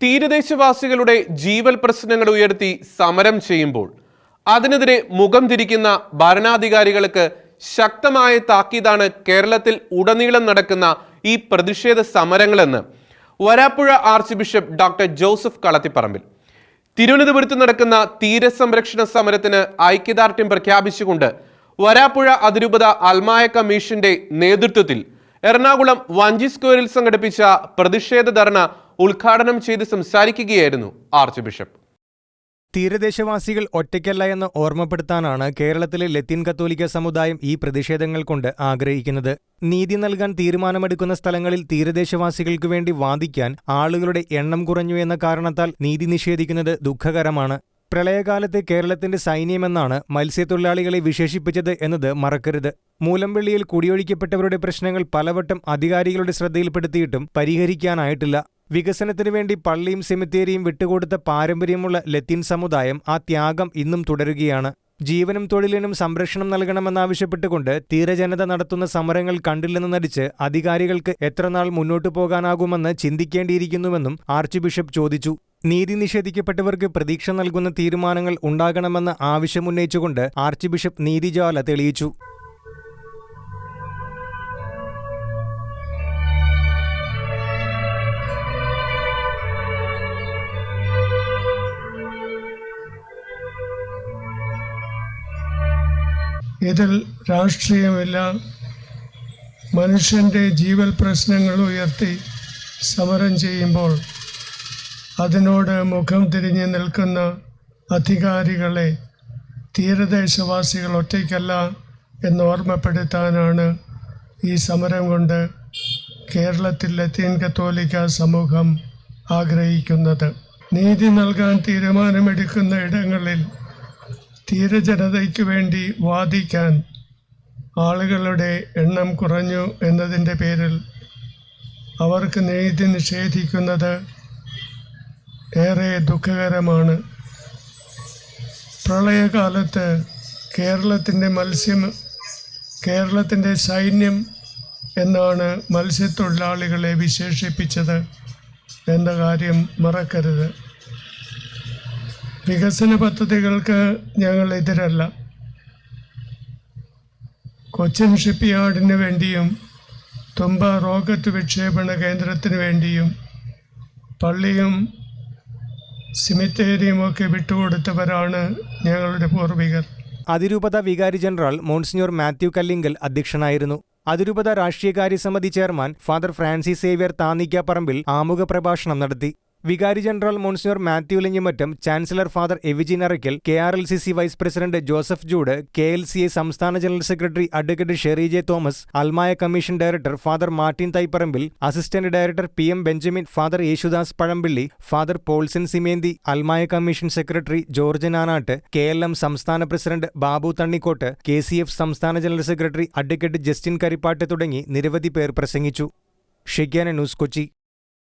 തീരദേശവാസികളുടെ ജീവൽ പ്രശ്നങ്ങൾ ഉയർത്തി സമരം ചെയ്യുമ്പോൾ അതിനെതിരെ മുഖം തിരിക്കുന്ന ഭരണാധികാരികൾക്ക് ശക്തമായ താക്കീതാണ് കേരളത്തിൽ ഉടനീളം നടക്കുന്ന ഈ പ്രതിഷേധ സമരങ്ങളെന്ന് Varapuzha archbishop doctor Joseph Kalathiparambil. തിരുവനന്തപുരത്ത് നടക്കുന്ന തീരസംരക്ഷണ സമരത്തിന് ഐക്യദാർഢ്യം പ്രഖ്യാപിച്ചുകൊണ്ട് വരാപ്പുഴ അതിരൂപത അൽമായ കമ്മീഷന്റെ നേതൃത്വത്തിൽ എറണാകുളം വഞ്ചി സ്ക്വയറിൽ സംഘടിപ്പിച്ച പ്രതിഷേധ ധർണ ഉദ്ഘാടനം ചെയ്ത് സംസാരിക്കുകയായിരുന്നു ആർച്ച് ബിഷപ്പ്. തീരദേശവാസികൾ ഒറ്റയ്ക്കല്ല എന്ന് ഓർമ്മപ്പെടുത്താനാണ് കേരളത്തിലെ ലത്തീൻ കത്തോലിക്ക സമുദായം ഈ പ്രതിഷേധങ്ങൾ കൊണ്ട് ആഗ്രഹിക്കുന്നത്. നീതി നൽകാൻ തീരുമാനമെടുക്കുന്ന സ്ഥലങ്ങളിൽ തീരദേശവാസികൾക്ക് വേണ്ടി വാദിക്കാൻ ആളുകളുടെ എണ്ണം കുറഞ്ഞു എന്ന കാരണത്താൽ നീതി നിഷേധിക്കുന്നത് ദുഃഖകരമാണ്. പ്രളയകാലത്തെ കേരളത്തിന്റെ സൈന്യമെന്നാണ് മത്സ്യത്തൊഴിലാളികളെ വിശേഷിപ്പിച്ചത് എന്നത് മറക്കരുത്. മൂലംവെള്ളിയിൽ കുടിയൊഴിക്കപ്പെട്ടവരുടെ പ്രശ്നങ്ങൾ പലവട്ടം അധികാരികളുടെ ശ്രദ്ധയിൽപ്പെടുത്തിയിട്ടും പരിഹരിക്കാനായിട്ടില്ല. വികസനത്തിനു വേണ്ടി പള്ളിയും സെമിത്തേരിയും വിട്ടുകൊടുത്ത പാരമ്പര്യമുള്ള ലത്തീൻ സമുദായം ആ ത്യാഗം ഇന്നും തുടരുകയാണ്. ജീവനും തൊഴിലിനും സംരക്ഷണം നൽകണമെന്നാവശ്യപ്പെട്ടുകൊണ്ട് തീരജനത നടത്തുന്ന സമരങ്ങൾ കണ്ടില്ലെന്ന് നടിച്ച് അധികാരികൾക്ക് എത്രനാൾ മുന്നോട്ടു പോകാനാകുമെന്ന് ചിന്തിക്കേണ്ടിയിരിക്കുന്നുവെന്നും ആർച്ച് ബിഷപ്പ് ചോദിച്ചു. നീതി നിഷേധിക്കപ്പെട്ടവർക്ക് പ്രതീക്ഷ നൽകുന്ന തീരുമാനങ്ങൾ ഉണ്ടാകണമെന്ന ആവശ്യമുന്നയിച്ചുകൊണ്ട് ആർച്ച് ബിഷപ്പ് നീതിജ്വാല തെളിയിച്ചു. ഇതിൽ രാഷ്ട്രീയമില്ല മനുഷ്യന്റെ ജീവൽ പ്രശ്നങ്ങൾ ഉയർത്തി സമരം ചെയ്യുമ്പോൾ അതിനോട് മുഖം തിരിഞ്ഞ് നിൽക്കുന്ന അധികാരികളെ തീരദേശവാസികൾ ഒറ്റയ്ക്കല്ല എന്ന് ഓർമ്മപ്പെടുത്താനാണ് ഈ സമരം കൊണ്ട് കേരളത്തിൽ ലത്തീൻ കത്തോലിക്ക സമൂഹം ആഗ്രഹിക്കുന്നത്. നീതി നൽകാൻ തീരുമാനമെടുക്കുന്ന ഇടങ്ങളിൽ തീരജനതയ്ക്ക് വേണ്ടി വാദിക്കാൻ ആളുകളുടെ എണ്ണം കുറഞ്ഞു എന്നതിന്റെ പേരിൽ അവർക്ക് നീതി നിഷേധിക്കുന്നത് ഏറെ ദുഃഖകരമാണ്. പ്രളയകാലത്ത് കേരളത്തിന്റെ മത്സ്യം കേരളത്തിന്റെ സൈന്യം എന്നാണ് മത്സ്യത്തൊഴിലാളികളെ വിശേഷിപ്പിച്ചത് എന്ന കാര്യം മറക്കരുത്. വികസന പദ്ധതികൾക്ക് ഞങ്ങൾ എതിരല്ല. കൊച്ചിൻ ഷിപ്പ്യാർഡിന് വേണ്ടിയും തുമ്പ റോക്കറ്റ് വിക്ഷേപണ കേന്ദ്രത്തിന് വേണ്ടിയും പള്ളിയും സിമിത്തേരിയും ഒക്കെ വിട്ടുകൊടുത്തവരാണ് ഞങ്ങളുടെ പൂർവികർ. അതിരൂപത വികാരി ജനറൽ മോൺസിഞ്ഞോർ മാത്യു കല്ലിങ്കൽ അധ്യക്ഷനായിരുന്നു. അതിരൂപത രാഷ്ട്രീയകാര്യ സമിതി chairman father Francis Xavier Thannikkaparambil ആമുഖ പ്രഭാഷണം നടത്തി. വികാരി general monsignor Mathew Linjimattam chancellor father എവിജിനറയ്ക്കൽ K R L C C vice president Joseph Jude K L C A സംസ്ഥാന general secretary advocate Sherry J Thomas അൽമായ commission director father Martin Thaiparambil assistant director P M Benjamin father Yesudas Pazhampilly father Paulson Simenthy അൽമായ commission secretary George Nanattu K L M സംസ്ഥാന president Babu Thannikkottu K C F സംസ്ഥാന general secretary advocate Justin Karippattu തുടങ്ങി നിരവധി പേർ പ്രസംഗിച്ചു. ഷിഗ്യാന news Kochi.